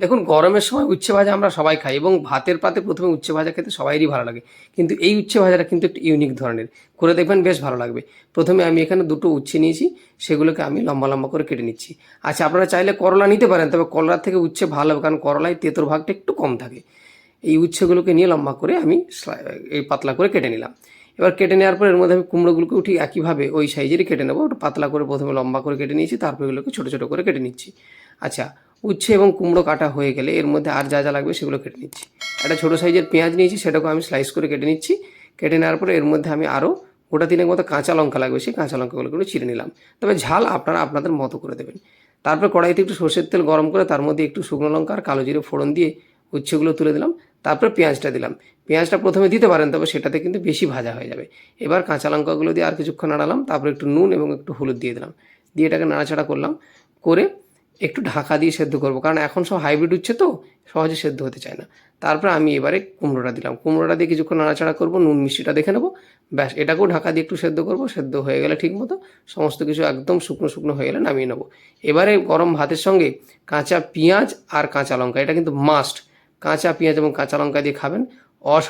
দেখুন, গরমের সময় উচ্ছে ভাজা আমরা সবাই খাই এবং ভাতের পাতে প্রথমে উচ্ছে ভাজা খেতে সবাইরই ভালো লাগে। কিন্তু এই উচ্ছে ভাজাটা কিন্তু একটু ইউনিক ধরনের। করে দেখবেন বেশ ভালো লাগবে। প্রথমে আমি এখানে দুটো উচ্ছে নিয়েছি, সেগুলোকে আমি লম্বা লম্বা করে কেটে নিচ্ছি। আচ্ছা আপনারা চাইলে করলা নিতে পারেন, তবে করলার থেকে উচ্ছে ভালো হবে, কারণ করলায় তেতোর ভাগটা একটু কম থাকে। এই উচ্ছেগুলোকে নিয়ে লম্বা করে আমি এই পাতলা করে কেটে নিলাম। এবার কেটে নেওয়ার পর এর মধ্যে আমি কুমড়োগুলোকেও ঠিক একইভাবে ওই সাইজেরই কেটে নেব। ওটা পাতলা করে প্রথমে লম্বা করে কেটে নিয়েছি, তারপর এগুলোকে ছোটো ছোটো করে কেটে নিচ্ছি। আচ্ছা উচ্ছে এবং কুমড়ো কাটা হয়ে গেলে এর মধ্যে আর যা যা লাগবে সেগুলো কেটে নিচ্ছি। একটা ছোটো সাইজের পেঁয়াজ নিয়েছি, সেটাকে আমি স্লাইস করে কেটে নিচ্ছি। কেটে নেওয়ার পরে এর মধ্যে আমি আরও গোটা তিনেক মতো কাঁচা লঙ্কা লাগবে, সেই কাঁচা লঙ্কাগুলো করে চিড়ে নিলাম। তবে ঝাল আপনারা আপনাদের মতো করে দেবেন। তারপর কড়াইতে একটু সর্ষের তেল গরম করে তার মধ্যে একটু শুকনো লঙ্কা আর কালো জিরে ফোড়ন দিয়ে উচ্ছেগুলো তুলে দিলাম। তারপরে পেঁয়াজটা দিলাম। পেঁয়াজটা প্রথমে দিতে পারেন, তবে সেটাতে কিন্তু বেশি ভাজা হয়ে যাবে। এবার কাঁচা লঙ্কাগুলো দিয়ে আর কিছুক্ষণ নাড়ালাম। তারপরে একটু নুন এবং একটু হলুদ দিয়ে দিলাম। দিয়ে এটাকে নাড়াচাড়া করলাম। করে একটু ঢাকা দিয়ে সেদ্ধ করব। কারণ এখন সব হাইব্রিড উচ্ছে তো, সহজে সেদ্ধ হতে চায় না। তারপর আমি এবারে কুমড়োটা দিলাম। কুমড়োটা দিয়ে কিছুক্ষণ নাড়াচাড়া করব, নুন মিষ্টিটা দেখে নেব। ব্যাস, এটাকেও ঢাকা দিয়ে একটু সেদ্ধ করব, সেদ্ধ হয়ে গেলে ঠিক মতো সমস্ত কিছু একদম শুকনো শুকনো হয়ে গেলে নামিয়ে নেব। এবারে গরম ভাতের সঙ্গে কাঁচা পেঁয়াজ আর কাঁচা লঙ্কা, এটা কিন্তু মাস্ট কাঁচা পেঁয়াজ এবং কাঁচা লঙ্কা দিয়ে খাবেন। অস